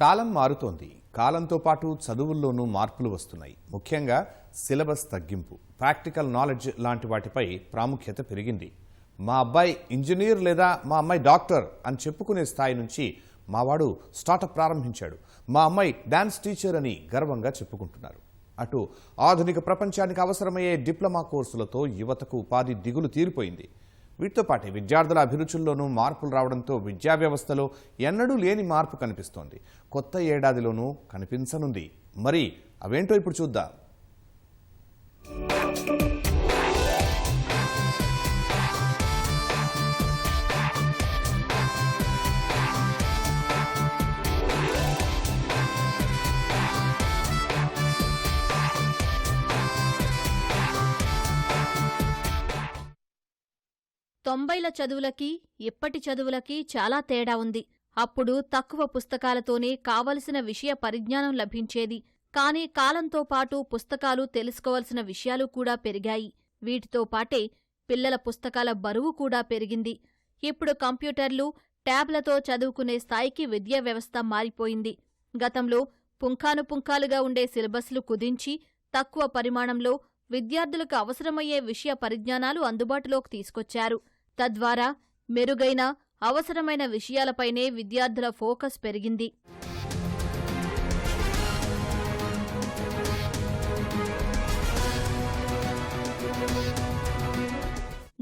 కాలం మారుతోంది. కాలంతో పాటు చదువుల్లోనూ మార్పులు వస్తున్నాయి. ముఖ్యంగా సిలబస్ తగ్గింపు ప్రాక్టికల్ నాలెడ్జ్ లాంటి వాటిపై ప్రాముఖ్యత పెరిగింది. మా అబ్బాయి ఇంజనీర్ లేదా మా అమ్మాయి డాక్టర్ అని చెప్పుకునే స్థాయి నుంచి మావాడు స్టార్టప్ ప్రారంభించాడు. మా అమ్మాయి డాన్స్ టీచర్ అని గర్వంగా చెప్పుకుంటున్నారు. అటు ఆధునిక ప్రపంచానికి అవసరమయ్యే డిప్లొమా కోర్సులతో యువతకు ఉపాధి దిగులు తీరిపోయింది. వీటితో పాటే విద్యార్థుల అభిరుచుల్లోనూ మార్పులు రావడంతో విద్యా వ్యవస్థలో ఎన్నడూ లేని మార్పు కనిపిస్తోంది. కొత్త ఏడాదిలోనూ కనిపించనుంది. మరి అవేంటో ఇప్పుడు చూద్దాం. తొంభైల చదువులకి ఇప్పటి చదువులకి చాలా తేడా ఉంది. అప్పుడు తక్కువ పుస్తకాలతోనే కావలసిన విషయ పరిజ్ఞానం లభించేది. కానీ కాలంతో పాటు పుస్తకాలు తెలుసుకోవలసిన విషయాలు కూడా పెరిగాయి. వీటితో పాటే పిల్లల పుస్తకాల బరువు కూడా పెరిగింది. ఇప్పుడు కంప్యూటర్లు ట్యాబ్లతో చదువుకునే స్థాయికి విద్యా వ్యవస్థ మారిపోయింది. గతంలో పుంఖానుపుంఖాలుగా ఉండే సిలబస్లు కుదించి తక్కువ పరిమాణంలో విద్యార్థులకు అవసరమయ్యే విషయ పరిజ్ఞానాలు అందుబాటులోకి తీసుకొచ్చారు. తద్వారా మెరుగైన అవసరమైన విషయాలపైనే విద్యార్థుల ఫోకస్ పెరిగింది.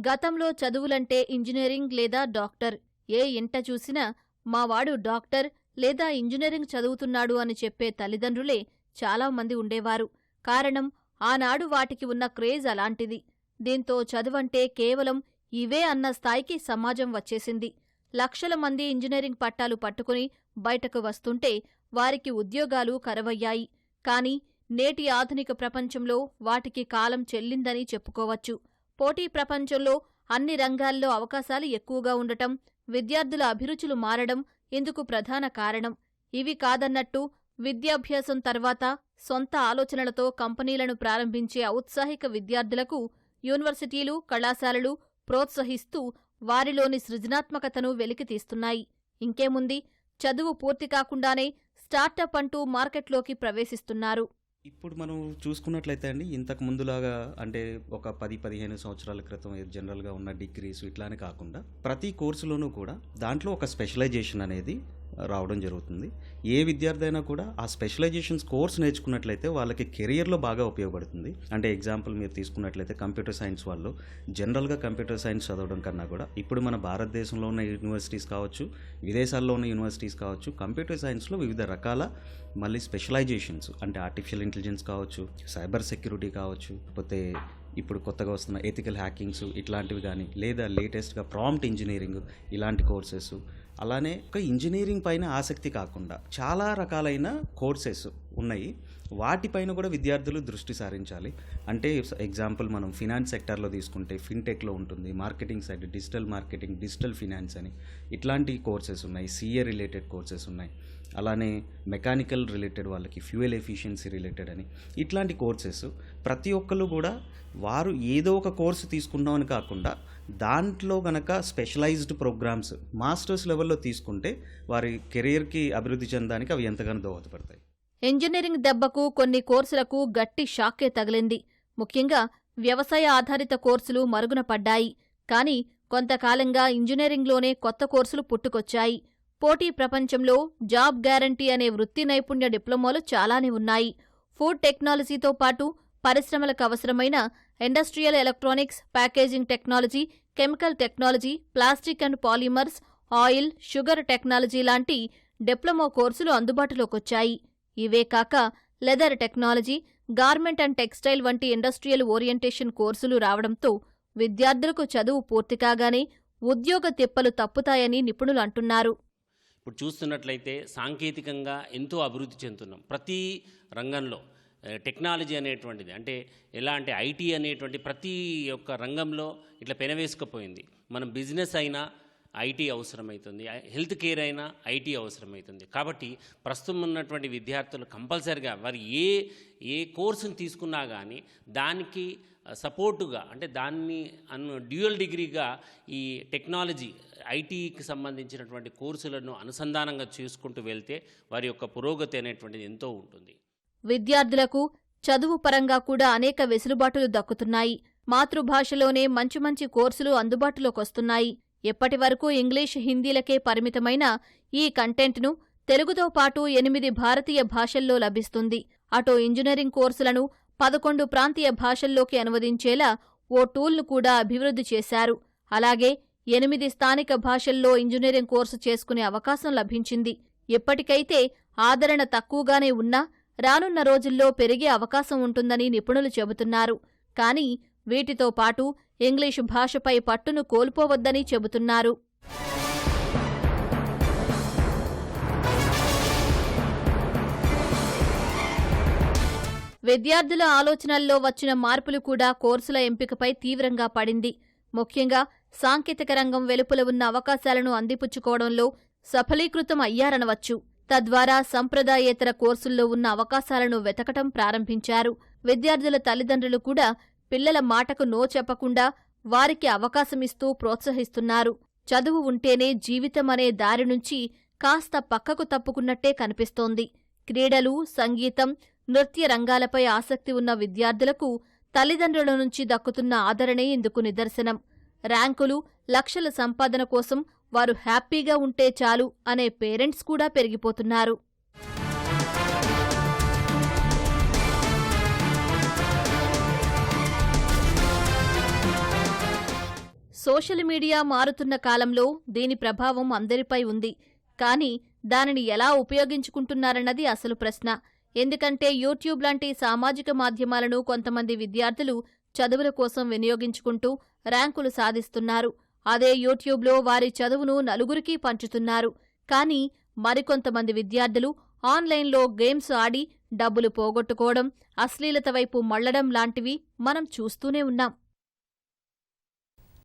గతంలో చదువులంటే ఇంజనీరింగ్ లేదా డాక్టర్. ఏ ఇంట చూసినా మావాడు డాక్టర్ లేదా ఇంజనీరింగ్ చదువుతున్నాడు అని చెప్పే తల్లిదండ్రులే చాలామంది ఉండేవారు. కారణం ఆనాడు వాటికి ఉన్న క్రేజ్ అలాంటిది. దీంతో చదువంటే కేవలం ఇవే అన్న స్థాయికి సమాజం వచ్చేసింది. లక్షల మంది ఇంజనీరింగ్ పట్టాలు పట్టుకుని బయటకు వస్తుంటే వారికి ఉద్యోగాలు కరవయ్యాయి. కాని నేటి ఆధునిక ప్రపంచంలో వాటికి కాలం చెల్లిందని చెప్పుకోవచ్చు. పోటీ ప్రపంచంలో అన్ని రంగాల్లో అవకాశాలు ఎక్కువగా ఉండటం విద్యార్థుల అభిరుచులు మారడం ఇందుకు ప్రధాన కారణం. ఇవి కాదన్నట్టు విద్యాభ్యాసం తర్వాత సొంత ఆలోచనలతో కంపెనీలను ప్రారంభించే ఔత్సాహిక విద్యార్థులకు యూనివర్సిటీలు కళాశాలలు ప్రోత్సహిస్తూ వారిలోని సృజనాత్మకతను వెలికితీస్తున్నాయి ఇంకేముంది చదువు పూర్తి కాకుండానే స్టార్టప్ అంటూ మార్కెట్లోకి ప్రవేశిస్తున్నారు. ఇప్పుడు మనం చూసుకున్నట్లయితే అండి ఇంతకు ముందులాగా అంటే ఒక పది పదిహేను సంవత్సరాల క్రితం జనరల్గా ఉన్న డిగ్రీస్ ఇట్లానే కాకుండా ప్రతి కోర్సులోనూ కూడా దాంట్లో ఒక స్పెషలైజేషన్ అనేది రావడం జరుగుతుంది. ఏ విద్యార్థి అయినా కూడా ఆ స్పెషలైజేషన్స్ కోర్స్ నేర్చుకున్నట్లయితే వాళ్ళకి కెరియర్లో బాగా ఉపయోగపడుతుంది. అంటే ఎగ్జాంపుల్ మీరు తీసుకున్నట్లయితే కంప్యూటర్ సైన్స్ వాళ్ళు జనరల్గా కంప్యూటర్ సైన్స్ చదవడం కన్నా కూడా ఇప్పుడు మన భారతదేశంలో ఉన్న యూనివర్సిటీస్ కావచ్చు విదేశాల్లో ఉన్న యూనివర్సిటీస్ కావచ్చు కంప్యూటర్ సైన్స్లో వివిధ రకాల మళ్ళీ స్పెషలైజేషన్స్ అంటే ఆర్టిఫిషియల్ ఇంటెలిజెన్స్ కావచ్చు సైబర్ సెక్యూరిటీ కావచ్చు లేకపోతే ఇప్పుడు కొత్తగా వస్తున్న ఎథికల్ హ్యాకింగ్స్ ఇట్లాంటివి కానీ లేదా లేటెస్ట్గా ప్రాంప్ట్ ఇంజనీరింగ్ ఇలాంటి కోర్సెస్ అలానే ఒక ఇంజనీరింగ్ పైన ఆసక్తి కాకుండా చాలా రకాలైన కోర్సెస్ ఉన్నాయి. వాటిపైన కూడా విద్యార్థులు దృష్టి సారించాలి. అంటే ఎగ్జాంపుల్ మనం ఫినాన్స్ సెక్టార్లో తీసుకుంటే ఫిన్టెక్లో ఉంటుంది marketing side digital marketing digital finance అని. ఇట్లాంటి కోర్సెస్ ఉన్నాయి సీఏ రిలేటెడ్ కోర్సెస్ ఉన్నాయి. అలానే మెకానికల్ రిలేటెడ్ వాళ్ళకి ఫ్యూయల్ ఎఫిషియన్సీ రిలేటెడ్ అని. ఇట్లాంటి కోర్సెస్ ప్రతి ఒక్కరు కూడా వారు ఏదో ఒక కోర్సు తీసుకున్నామని కాకుండా దాంట్లో గనక స్పెషలైజ్డ్ ప్రోగ్రామ్స్ మాస్టర్స్ లెవెల్లో తీసుకుంటే వారి కెరియర్కి అభివృద్ధి చెందడానికి అవి ఎంతగానో దోహదపడతాయి. ఇంజనీరింగ్ దెబ్బకు కొన్ని కోర్సులకు గట్టి షాకే తగిలింది. ముఖ్యంగా వ్యవసాయ ఆధారిత కోర్సులు మరుగున పడ్డాయి. కానీ కొంతకాలంగా ఇంజనీరింగ్లోనే కొత్త కోర్సులు పుట్టుకొచ్చాయి. పోటీ ప్రపంచంలో జాబ్ గ్యారంటీ అనే వృత్తి నైపుణ్య డిప్లొమాలు చాలానే ఉన్నాయి. ఫుడ్ టెక్నాలజీతో పాటు పరిశ్రమలకు అవసరమైన industrial electronics packaging technology chemical technology plastic and polymers oil sugar technology లాంటి డిప్లొమా కోర్సులు అందుబాటులోకొచ్చాయి. ఇవే కాక leather technology garment and textile వంటి ఇండస్ట్రియల్ ఓరియంటేషన్ కోర్సులు రావడంతో విద్యార్థులకు చదువు పూర్తి కాగానే ఉద్యోగ తిప్పలు తప్పుతాయని నిపుణులు అంటున్నారు. ఇప్పుడు చూస్తున్నట్లయితే సాంకేతికంగా ఎంతో అభివృద్ధి చెందుతున్నాం. ప్రతి రంగంలో టెక్నాలజీ అనేటువంటిది. అంటే ఎలా అంటే ఐటీ అనేటువంటి ప్రతి ఒక్క రంగంలో ఇట్లా పెనవేసుకుపోయింది. మనం బిజినెస్ అయినా ఐటీ అవసరమవుతుంది హెల్త్ కేర్ అయినా ఐటీ అవసరమవుతుంది కాబట్టి ప్రస్తుతం ఉన్నటువంటి విద్యార్థులు కంపల్సరిగా వారు ఏ ఏ కోర్సును తీసుకున్నా కానీ దానికి సపోర్టుగా అంటే దాన్ని అను డ్యూయల్ డిగ్రీగా ఈ టెక్నాలజీ ఐటీకి సంబంధించినటువంటి కోర్సులను అనుసంధానంగా చేసుకుంటూ వెళ్తే వారి యొక్క పురోగతి అనేటువంటిది ఎంతో ఉంటుంది. విద్యార్థులకు చదువు పరంగా కూడా అనేక వెసులుబాటులు దక్కుతున్నాయి. మాతృభాషలోనే మంచి మంచి కోర్సులు అందుబాటులోకొస్తున్నాయి ఎప్పటి వరకు ఇంగ్లీష్ హిందీలకే పరిమితమైన ఈ కంటెంట్ను తెలుగుతో పాటు ఎనిమిది భారతీయ భాషల్లో లభిస్తుంది. అటు ఇంజనీరింగ్ కోర్సులను పదకొండు ప్రాంతీయ భాషల్లోకి అనువదించేలా ఓ టూల్ను కూడా అభివృద్ధి చేశారు. అలాగే ఎనిమిది స్థానిక భాషల్లో ఇంజనీరింగ్ కోర్సు చేసుకునే అవకాశం లభించింది. ఎప్పటికైతే ఆదరణ తక్కువగానే ఉన్నా రానున్న రోజుల్లో పెరిగే అవకాశం ఉంటుందని నిపుణులు చెబుతున్నారు. కానీ వీటితో పాటు ఇంగ్లీషు భాషపై పట్టును కోల్పోవద్దని చెబుతున్నారు. విద్యార్థుల ఆలోచనల్లో వచ్చిన మార్పులు కూడా కోర్సుల ఎంపికపై తీవ్రంగా పడింది. ముఖ్యంగా సాంకేతిక రంగం వెలుపల ఉన్న అవకాశాలను అందిపుచ్చుకోవడంలో సఫలీకృతం అయ్యారనవచ్చు. తద్వారా సంప్రదాయేతర కోర్సుల్లో ఉన్న అవకాశాలను వెతకటం ప్రారంభించారు. విద్యార్థుల తల్లిదండ్రులు కూడా పిల్లల మాటకు నో చెప్పకుండా వారికి అవకాశమిస్తూ ప్రోత్సహిస్తున్నారు. చదువు ఉంటేనే జీవితం అనే దారి నుంచి కాస్త పక్కకు తప్పుకున్నట్టే కనిపిస్తోంది. క్రీడలు సంగీతం నృత్య రంగాలపై ఆసక్తి ఉన్న విద్యార్థులకు తల్లిదండ్రుల నుంచి దక్కుతున్న ఆదరణే ఇందుకు నిదర్శనం. ర్యాంకులు లక్షల సంపాదన కోసం వారు హ్యాపీగా ఉంటే చాలు అనే పేరెంట్స్ కూడా పెరిగిపోతున్నారు. సోషల్ మీడియా మారుతున్న కాలంలో దీని ప్రభావం అందరిపై ఉంది. కానీ దానిని ఎలా ఉపయోగించుకుంటున్నారన్నది అసలు ప్రశ్న. ఎందుకంటే యూట్యూబ్ లాంటి సామాజిక మాధ్యమాలను కొంతమంది విద్యార్థులు చదువుల కోసం వినియోగించుకుంటూ ర్యాంకులు సాధిస్తున్నారు. అదే యూట్యూబ్లో వారి చదువును నలుగురికి పంచుతున్నారు. కానీ మరికొంతమంది విద్యార్థులు ఆన్లైన్లో గేమ్స్ ఆడి డబ్బులు పోగొట్టుకోవడం అశ్లీలత వైపు మళ్ళడం లాంటివి మనం చూస్తూనే ఉన్నాం.